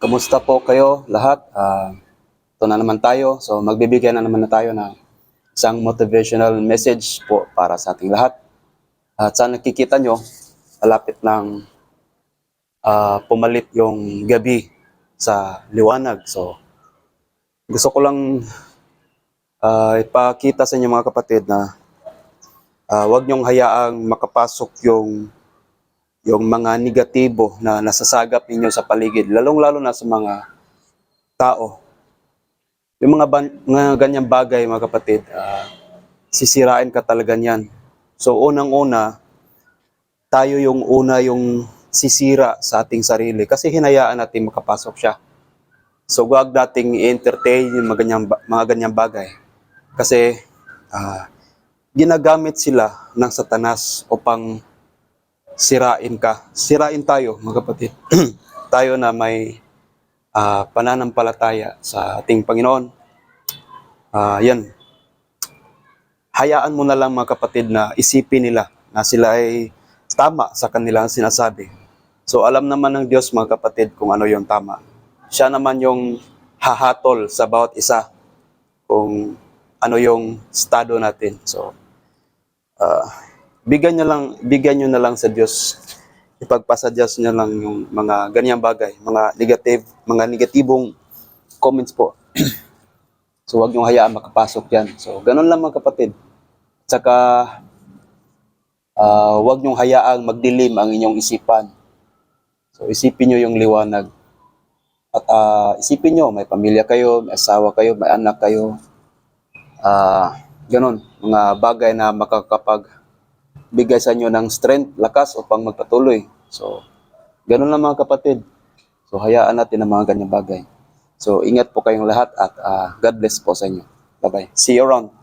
Kamusta po kayo lahat? Ah, ito na naman tayo. So magbibigay na naman na tayo ng isang motivational message po para sa ating lahat. At sa nakikita nyo, malapit ng ah, pumalit yung gabi sa liwanag. So gusto ko lang ah, ipakita sa inyo mga kapatid na ah, huwag nyong hayaang makapasok yung yung mga negatibo na nasasagap ninyo sa paligid, lalong-lalo na sa mga tao. Yung mga, ban- mga ganyang bagay, mga kapatid, ah, sisirain ka talaga niyan. So, unang-una, tayo yung una yung sisira sa ating sarili kasi hinayaan natin makapasok siya. So, wag nating i-entertain yung mga ganyang, mga ganyang bagay. Kasi, ah, ginagamit sila ng satanas upang sirain ka. Sirain tayo, mga kapatid. tayo na may ah, pananampalataya sa ating Panginoon. Ah, yan. Hayaan mo na lang mga kapatid na isipin nila na sila ay tama sa kanilang sinasabi. So alam naman ng Diyos mga kapatid kung ano yung tama. Siya naman yung hahatol sa bawat isa kung ano yung estado natin. So ah, bigyan niyo lang bigyan niyo na lang sa Diyos ipagpasa-Diyos niya lang yung mga ganyang bagay, mga negative, mga negatibong comments po. so wag niyo hayaan makapasok 'yan. So ganun lang mga kapatid. Tsaka ah, wag niyo hayaang magdilim ang inyong isipan. So isipin niyo yung liwanag. At ah, isipin niyo may pamilya kayo, may asawa kayo, may anak kayo. Ah, ganun, mga bagay na makakapag bigay sa inyo ng strength, lakas upang magpatuloy. So, ganun lang mga kapatid. So, hayaan natin ang mga ganyang bagay. So, ingat po kayong lahat at ah, God bless po sa inyo. Bye-bye. See you around.